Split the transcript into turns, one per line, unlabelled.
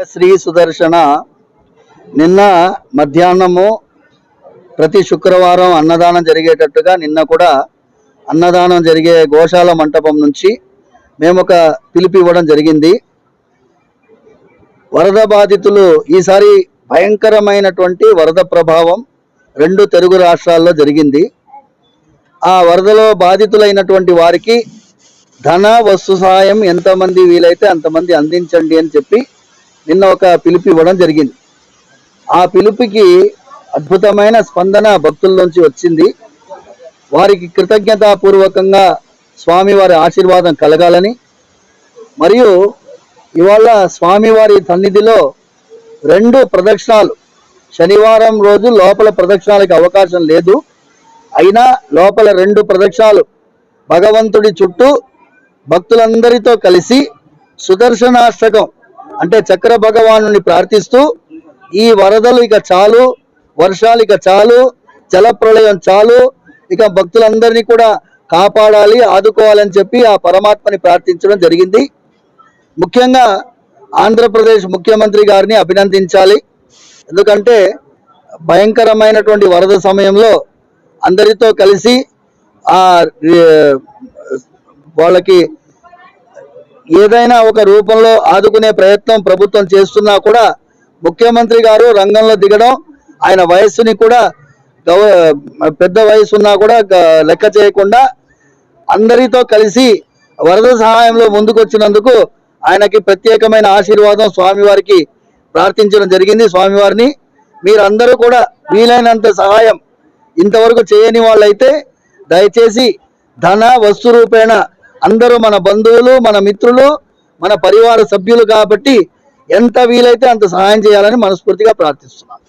శ్రీ సుదర్శన నిన్న మధ్యాహ్నము ప్రతి శుక్రవారం అన్నదానం జరిగేటట్టుగా నిన్న కూడా అన్నదానం జరిగే గోశాల మంటపం నుంచి మేము ఒక పిలుపు ఇవ్వడం జరిగింది. వరద బాధితులు ఈసారి భయంకరమైనటువంటి వరద ప్రభావం రెండు తెలుగు రాష్ట్రాల్లో జరిగింది. ఆ వరదలో బాధితులైనటువంటి వారికి ధన వస్తు సహాయం ఎంతమంది వీలైతే అంతమంది అందించండి అని చెప్పి నిన్న ఒక పిలుపు ఇవ్వడం జరిగింది. ఆ పిలుపుకి అద్భుతమైన స్పందన భక్తుల నుంచి వచ్చింది. వారికి కృతజ్ఞతాపూర్వకంగా స్వామివారి ఆశీర్వాదం కలగాలని మరియు ఇవాళ స్వామివారి సన్నిధిలో రెండు ప్రదక్షిణాలు. శనివారం రోజు లోపల ప్రదక్షిణాలకు అవకాశం లేదు. అయినా లోపల రెండు ప్రదక్షిణాలు భగవంతుడి చుట్టూ భక్తులందరితో కలిసి సుదర్శనాష్టకం అంటే చక్ర భగవాను ప్రార్థిస్తూ ఈ వరదలు ఇక చాలు వర్షాలు ఇక చాలు జలప్రళయం చాలు ఇక భక్తులందరినీ కూడా కాపాడాలి ఆదుకోవాలని చెప్పి ఆ పరమాత్మని ప్రార్థించడం జరిగింది. ముఖ్యంగా ఆంధ్రప్రదేశ్ ముఖ్యమంత్రి గారిని అభినందించాలి. ఎందుకంటే భయంకరమైనటువంటి వరద సమయంలో అందరితో కలిసి ఆ వాళ్ళకి ఏదైనా ఒక రూపంలో ఆదుకునే ప్రయత్నం ప్రభుత్వం చేస్తున్నా కూడా ముఖ్యమంత్రి గారు రంగంలో దిగడం ఆయన వయస్సుని కూడా పెద్ద వయసు ఉన్నా కూడా లెక్క చేయకుండా అందరితో కలిసి వరద సహాయంలో ముందుకొచ్చినందుకు ఆయనకి ప్రత్యేకమైన ఆశీర్వాదం స్వామివారికి ప్రార్థించడం జరిగింది. స్వామివారిని మీరందరూ కూడా వీలైనంత సహాయం ఇంతవరకు చేయని వాళ్ళైతే దయచేసి ధన వస్తు రూపేణ అందరూ మన బంధువులు మన మిత్రులు మన పరివార సభ్యులు కాబట్టి ఎంత వీలైతే అంత సహాయం చేయాలని మనస్ఫూర్తిగా ప్రార్థిస్తున్నాను